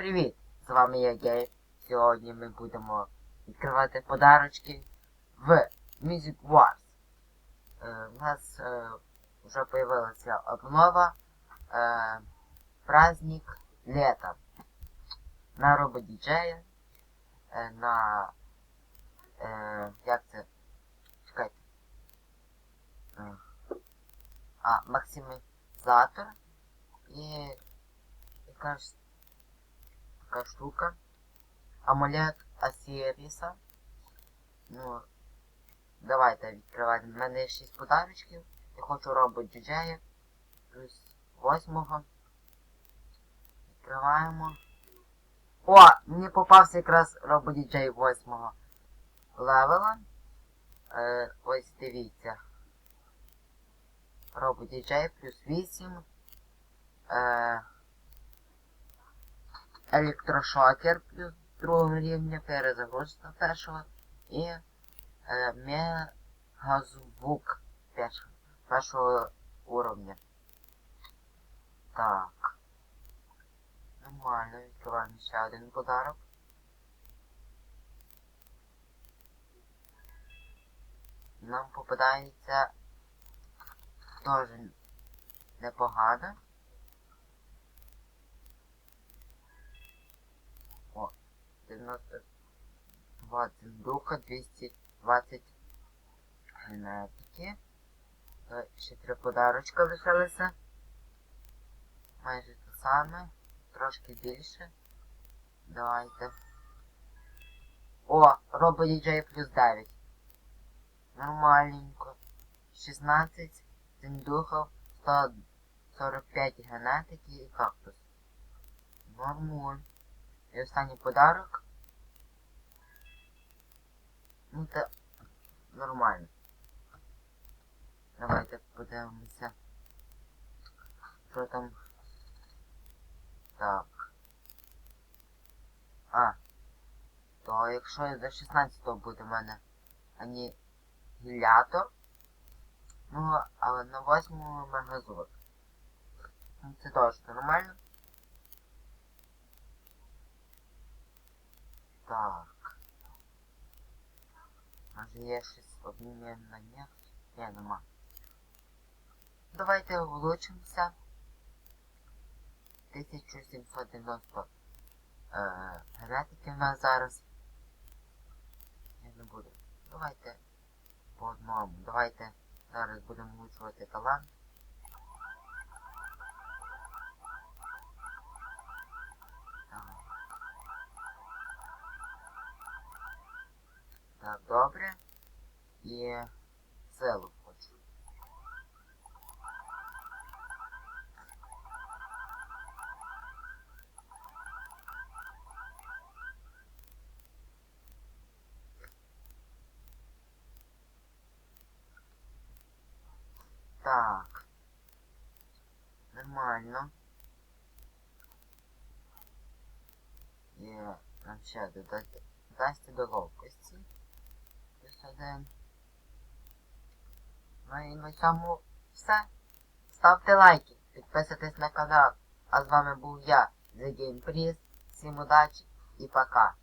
Привіт! З вами я Гей. Сьогодні ми будемо відкривати подарочки в Music Wars. Е, у нас е, вже появилася обнова е, праздник лета на рободіджея, е, на е, як це? Чекайте. Е, а, максимізатор і яка ж така штука. Амулет Асіріса. Ну, давайте відкривати. У мене є 6 подарочків. Я хочу робот діджея. Плюс 8. Відкриваємо. О! Мені попався якраз робот діджей 8 левела. Е, ось дивіться. Робот діджей плюс 8. Е, електрошокер плюс другого рівня, перезагрузка першого і е, мегазвук першого, першого уровня. Так. Нормально, відкриваємо ще один подарок. Нам попадається теж непогано. О, 92 духа, 220 генетики. Е, Ще три подарочка лишилися. Майже те саме. Трошки більше. Давайте. О, рободіджей плюс 9. Нормальненько. 16 духов, 145 генетики і кактус. Нормуль. І останній подарок. Ну це нормально. Давайте подивимося. Що там? Так. А. То якщо за 16 буде в мене анігілятор. Ну, але на 8 мегазот. Ну, це теж нормально. Так. Може є щось обмінне на них? Я нема. Давайте влучимося. 1790 е, генетики в нас зараз. Я не буду. Давайте по одному. Давайте зараз будемо влучувати талант. Так, добре. І силу хочу. Так. Нормально. І нам ще додати дасть до ловкості. Плюс один. Ну і на цьому все. Ставте лайки, підписуйтесь на канал. А з вами був я, The Game Priest. Всім удачі і пока.